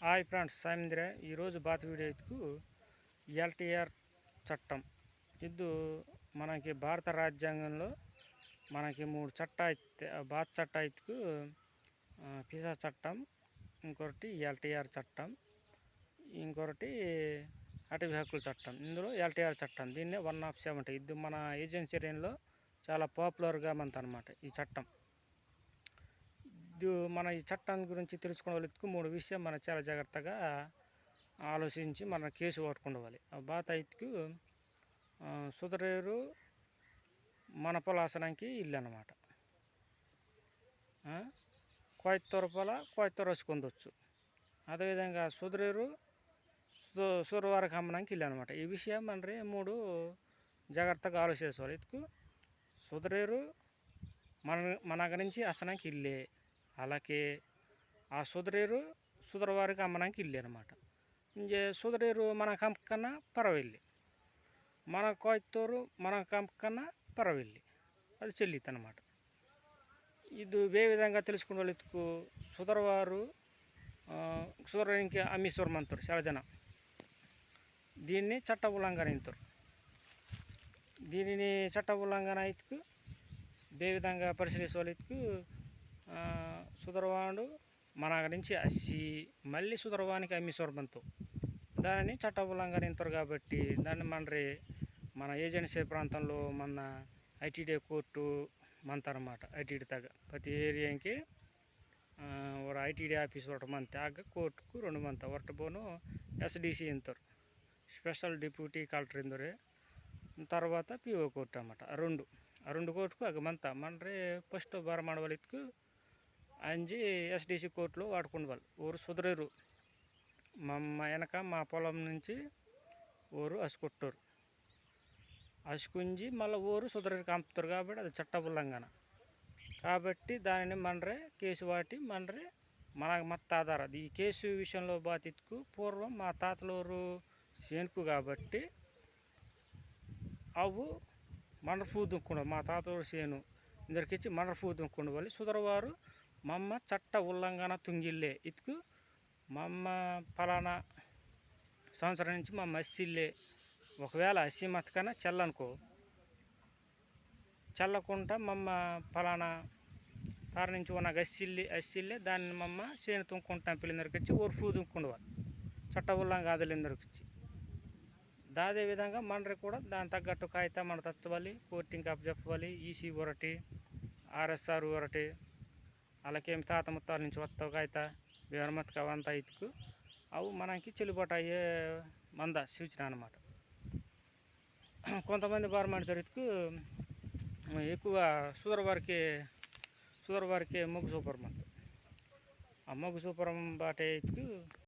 Hi friends సాయంత్ర ఈరోజు బాత వీడియోకు LTR చట్టం. ఇది మనకి భారత రాజ్యాంగంలో మనకి మూడు చట్ట అయితే భారత చట్ట ఎత్తుకు పిసా చట్టం ఇంకొకటి ఎల్టీఆర్ చట్టం ఇంకొకటి అటవీ హక్కుల చట్టం. ఇందులో ఎల్టీఆర్ చట్టం దీన్నే వన్ ఆఫ్ సెవెంటీ. ఇది మన ఏజెన్సీ రేంజ్లో చాలా పాపులర్గా మనతో అనమాట ఈ చట్టం. మన ఈ చట్టం గురించి తెలుసుకునే వాళ్ళకి మూడు విషయం మనం చాలా జాగ్రత్తగా ఆలోచించి మన కేసు పట్టుకోవాలి ఆ బాత ఐతుకు సుదరేరు మన పొలాసనానికి ఇల్లు అనమాట కోయత్తొరపల కోయత్తూర వచ్చుకుందొచ్చు అదేవిధంగా సుదరేరు సూరవారికి అమ్మడానికి ఇల్లు అనమాట ఈ విషయం మన మూడు జాగ్రత్తగా ఆలోచించేసుకోవాలి ఇతుకు సుదరేరు మన మన నుంచి అసనానికి ఇల్లే. అలాగే ఆ సుదరేరు సుదరవారికి అమ్మడానికి ఇల్లు అనమాట ఇంకే సుదరేరు మన కంపకన్నా పరవెల్లి. మన కోయత్తూరు మన కంపకన్నా పరవెల్లి. అది చెల్లిద్ది అనమాట ఇది ఏ విధంగా తెలుసుకున్న వాళ్ళకు సుదరవారు సుదరానికి అమ్మీశ్వరం అంటారు చాలా జన దీన్ని చట్ట ఉల్లంఘన అంటారు దీనిని చట్ట ఉల్లంఘన అయితే ఏ విధంగా పరిశీలించే వాళ్ళకు సుదర్వాడు మన నుంచి అసి మళ్ళీ సుదర్వానికి అమ్మి స్వర్బంతో దాన్ని చట్ట ఉల్లంఘనింతరు కాబట్టి దాన్ని మనరి మన ఏజెన్సీ ప్రాంతంలో మన ఐటీడీ కోర్టు మంతనమాట ఐటీడీ తగ్గ ప్రతి ఏరియాకి ఒక ఐటీడీ ఆఫీస్ ఒకటి మంత్ ఆగ కోర్టుకు రెండు మంత్ ఒకటి పోను ఎస్డిసి ఇంతరు. స్పెషల్ డిప్యూటీ కలెక్టర్ ఇందరే. తర్వాత పిఓ కోర్టు అనమాట రెండు. రెండు కోర్టుకు ఒక మంత. మనరే ఫస్ట్ బరమాడవలికి అంజి ఎస్డిసి కోర్టులో వాడుకునే వాళ్ళు. ఊరు సుదరేరు మా వెనక మా పొలం నుంచి ఊరు అసుకొట్టూరు. అసుకుంజి మళ్ళీ ఊరు సుదరేరు కంపుతారు కాబట్టి అది చట్ట ఉల్లంఘన కాబట్టి దానిని మనరే కేసు వాటి మనరే మన మత్త ఆధార. ఈ కేసు విషయంలో బాధితుకు పూర్వం మా తాతలూరు సేనుకు కాబట్టి అవు మండపూ దుక్కుండా మా తాతలూరు సేను. ఇందరికిచ్చి మండపూ దుక్కుండా వాళ్ళు. సుదరవారు మమ్మ చట్ట ఉల్లంఘన తుంగిల్లే ఇతుకు మమ్మ ఫలానా సంవత్సరం నుంచి మా మస్సిల్లే ఒకవేళ అస్సి మతకన చల్లనుకో చల్లకుండా మమ్మ ఫలానా తార నుంచి ఉన్న గస్సిల్లి అస్సిల్లే దాన్ని మమ్మ చేను తుంకుంటాం పిల్లలందరికి వచ్చి ఒరుఫు తుంకుండవాలి చట్ట ఉల్లంఘన ఆదలందరికి వచ్చి దాదే విధంగా మనరి కూడా దాని తగ్గట్టు కాగితం మన తచ్చవాలి కోర్టింగ్ అప్ చెప్పవాలి ఈసీ ఒకటి ఆర్ఎస్ఆర్ ఒకటి వాళ్ళకేం తాత ముత్తాల నుంచి వస్తావు కాయిత? బీరమతక అవంతా ఇతుకు అవు మనకి చెల్లుబాటు అయ్యే మంద సూచన అనమాట కొంతమంది బారమాడి దొరికికు ఎక్కువ సుదర్ వారికి సుదర్ వారికి మొగ్గు సూపర్ మంత్ ఆ మొగ్గు సూపర్ బాటే ఇతుకు